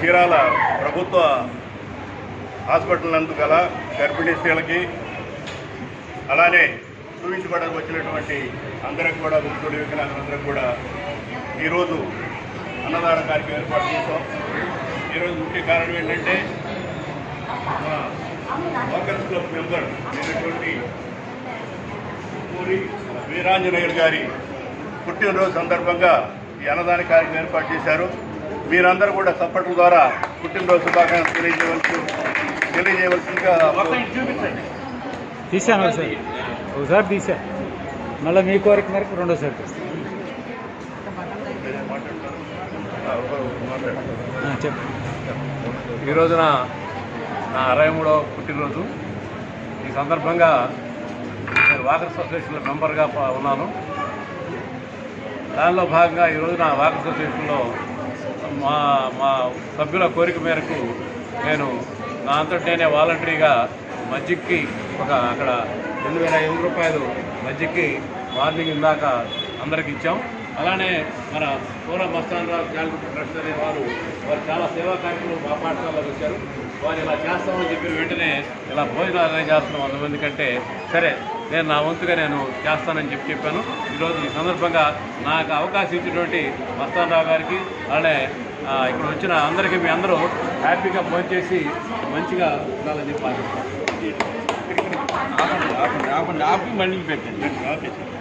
చీరాల ప్రభుత్వ హాస్పిటల్ నందు గల గర్భిణీ స్త్రీలకి అలానే చూపించుకోవడానికి వచ్చినటువంటి అందరికి కూడా గుర్తుడి వికలాంగులందరికీ కూడా ఈరోజు అన్నదాన కార్యక్రమం ఏర్పాటు చేశాం. ఈరోజు ముఖ్య కారణం ఏంటంటే మా వాకర్స్ క్లబ్ మెంబర్ అయినటువంటి పూరి వీరాంజనేయులు గారి పుట్టినరోజు సందర్భంగా ఈ అన్నదాన కార్యక్రమం ఏర్పాటు చేశారు. మీరందరూ కూడా చప్పట్ల ద్వారా పుట్టినరోజు శుభాకాంక్షలు తెలియజేయవలసి తెలియజేయవలసిందిగా తీసాను ఒకసారి ఒకసారి తీసా మళ్ళీ మీ కోరిక మేరకు రెండోసారి తీస్తాను. ఆ, చెప్పు. ఈ రోజున నా అరవై మూడవ పుట్టినరోజు. ఈ సందర్భంగా నేను వాకర్ అసోసియేషన్లో మెంబర్గా ఉన్నాను. దానిలో భాగంగా ఈ రోజున వాకర్ అసోసియేషన్లో మా మా సభ్యుల కోరిక మేరకు నేను నా అంతటి నేనే వాలంటరీగా మజ్జిగ్కి ఒక అక్కడ రెండు వేల ఎనిమిది రూపాయలు మజ్జిక్కి మార్నింగ్ ఇందాక అందరికి ఇచ్చాం. అలానే మన పూర మస్తానరావు చారిటబుల్ ట్రస్ట్ అనే వారు వారు చాలా సేవా కార్యక్రమాలు మా పాఠశాలలో వచ్చారు వారు ఇలా చేస్తామని చెప్పిన వెంటనే ఇలా భోజనాలు అరేంజ్ చేస్తున్నాం అంతమంది కంటే. సరే నేను నా వంతుగా నేను చేస్తానని చెప్పి చెప్పాను. ఈరోజు ఈ సందర్భంగా నాకు అవకాశం ఇచ్చినటువంటి మస్తానరావు గారికి అలానే ఇక్కడ వచ్చిన అందరికీ మీ అందరూ హ్యాపీగా భోజనం చేసి మంచిగా ఉండాలని చెప్పి ఆశిస్తాను ఆపండి ఆపండి ఆపండి ఆపి మళ్ళీ పెట్టండి. Okay sir.